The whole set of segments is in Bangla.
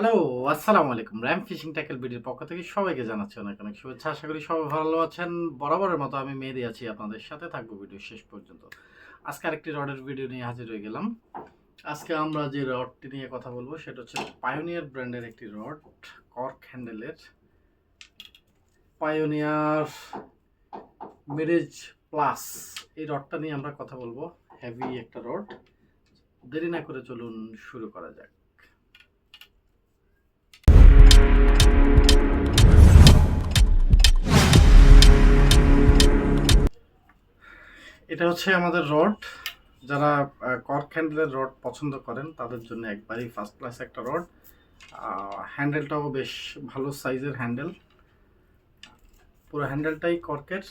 হ্যালো আসসালামু আলাইকুম। র্যাম ফিশিং ট্যাকেল ভিডিওর পক্ষ থেকে সবাইকে জানাচ্ছি অনেক অনেক শুভেচ্ছা। আশা করি সবাই ভালো আছেন। বরাবরের মতো আমি মেহেদি আছি, আপনাদের সাথে থাকব ভিডিও শেষ পর্যন্ত। আজকে আরেকটি রডের ভিডিও নিয়ে হাজির হয়ে গেলাম। আজকে আমরা যে রডটি নিয়ে কথা বলব, সেটা হচ্ছে পায়োনিয়ার ব্র্যান্ডের একটি রড কর্ক হ্যান্ডেলের পায়োনিয়ার মিরেজ প্লাস এই রডটা নিয়ে আমরা কথা বলব। হেভি একটা রড। দেরি না করে চলুন শুরু করা যাক। এটা হচ্ছে আমাদের রড। যারা কর্ক হ্যান্ডেলের রড পছন্দ করেন, তাদের জন্য একবারই ফার্স্ট ক্লাস একটা রড। হ্যান্ডেলটাও বেশ ভালো সাইজের হ্যান্ডেল। পুরো হ্যান্ডেলটাই কর্কের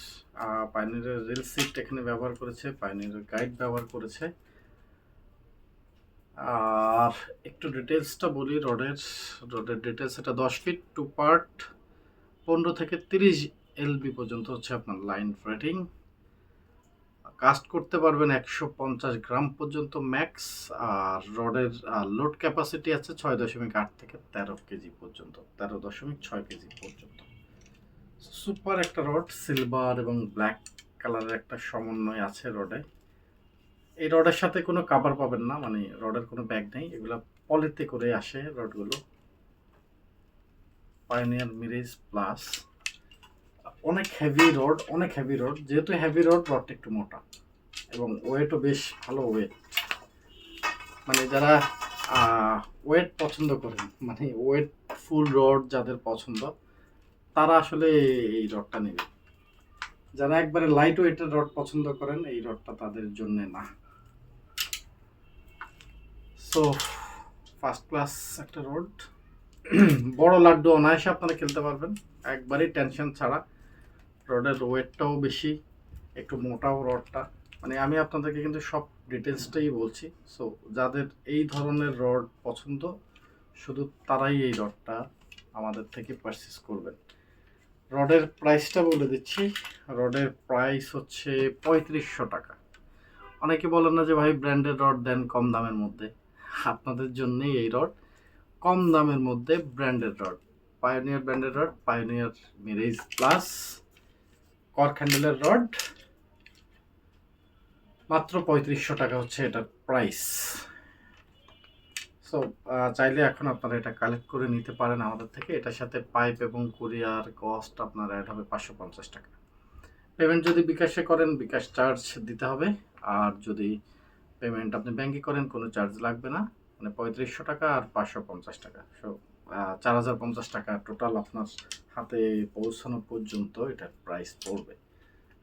পাইনিরের রেল সিট এখানে ব্যবহার করেছে পাইনিরের গাইড ব্যবহার করেছে। আর একটু ডিটেলসটা বলি রডের। রডের ডিটেলস এটা দশ ফিট টু পার্ট পনেরো থেকে তিরিশ এলবি পর্যন্ত হচ্ছে আপনার লাইন রেটিং কাস্ট করতে পারবেন একশো পঞ্চাশ গ্রাম পর্যন্ত ম্যাক্স, আর রডের লোড ক্যাপাসিটি আছে ছয় দশমিক আট থেকে তেরো কেজি পর্যন্ত, তেরো দশমিক ছয় কেজি পর্যন্ত। সুপার একটা রড, সিলভার এবং ব্ল্যাক কালারের একটা সমন্বয় আছে রডে। এই রডের সাথে কোনো কাভার পাবেন না মানে রডের কোনো ব্যাগ নেই, এগুলো পলিতে করে আসে রডগুলো। পাইনিয়ার মিরেজ প্লাস অনেক হেভি রড অনেক হেভি রড যেহেতু হেভি রড রডটা একটু মোটা। এবং ওয়েটও বেশ ভালো ওয়েট মানে যারা ওয়েট পছন্দ করেন মানে ওয়েট ফুল রড যাদের পছন্দ, তারা আসলে এই রডটা নেবে। যারা একবারে লাইট ওয়েটের রড পছন্দ করেন, এই রডটা তাদের জন্য না। সো ফার্স্ট ক্লাস একটা রড বড় লাড্ডু অনায়াসে আপনারা খেলতে পারবেন। একবারেই টেনশন ছাড়া। রডের ওয়েটটাও বেশি, একটু মোটাও রডটা। মানে আমি আপনাদেরকে কিন্তু সব ডিটেলসটাই বলছি। সো যাদের এই ধরনের রড পছন্দ, শুধু তারাই এই রডটা আমাদের থেকে পারচেস করবেন। রডের প্রাইসটা বলে দিচ্ছি। রডের প্রাইস হচ্ছে পঁয়ত্রিশশো টাকা। অনেকে বলেন না যে, ভাই ব্র্যান্ডের রড দেন কম দামের মধ্যে। আপনাদের জন্যেই এই রড। কম দামের মধ্যে branded rod Pioneer branded rod Pioneer Mirage plus cork হ্যান্ডেলের rod মাত্র পঁয়ত্রিশশো টাকা হচ্ছে এটার প্রাইস সো চাইলে এখন আপনারা এটা কালেক্ট করে নিতে পারেন আমাদের থেকে। এটার সাথে পাইপ এবং কুরিয়ার কস্ট আপনার অ্যাড হবে পাঁচশো পঞ্চাশ টাকা। পেমেন্ট যদি বিকাশে করেন, বিকাশ চার্জ দিতে হবে। আর যদি পেমেন্ট আপনি ব্যাঙ্কে করেন, কোনো চার্জ লাগবে না। মানে পঁয়ত্রিশশো টাকা আর পাঁচশো পঞ্চাশ টাকা। সো চার হাজার পঞ্চাশ টাকা টোটাল আপনার হাতে পৌঁছানো পর্যন্ত এটার প্রাইস পড়বে।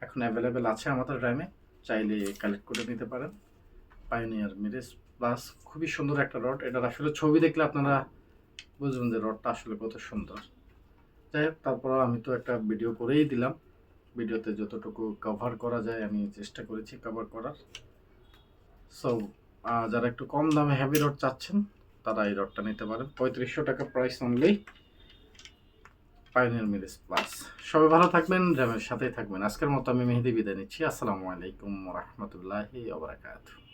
এখন অ্যাভেলেবেল আছে আমাদের র্যামে চাইলে কালেক্ট করে নিতে পারেন। পাইনিয়ার মিরেজ প্লাস খুবই সুন্দর একটা রড। এটার আসলে ছবি দেখলে আপনারা বুঝবেন যে রডটা আসলে কত সুন্দর। যাই হোক তারপর আমি তো একটা ভিডিও করেই দিলাম। ভিডিওতে যতটুকু কভার করা যায়, আমি চেষ্টা করেছি কভার করার। সো যারা একটু কম দামে হেভি রড চাচ্ছেন তারা এই রডটা নিতে পারেন। পঁয়ত্রিশশো টাকা price only Pioneer Mirage plus সবাই ভালো থাকবেন, র্যামের সাথেই থাকবেন। আজকের মতো আমি মেহেদি বিদায় নিচ্ছি। আসসালামু আলাইকুম রহমতুল্লাহি ওবরাকাতুহ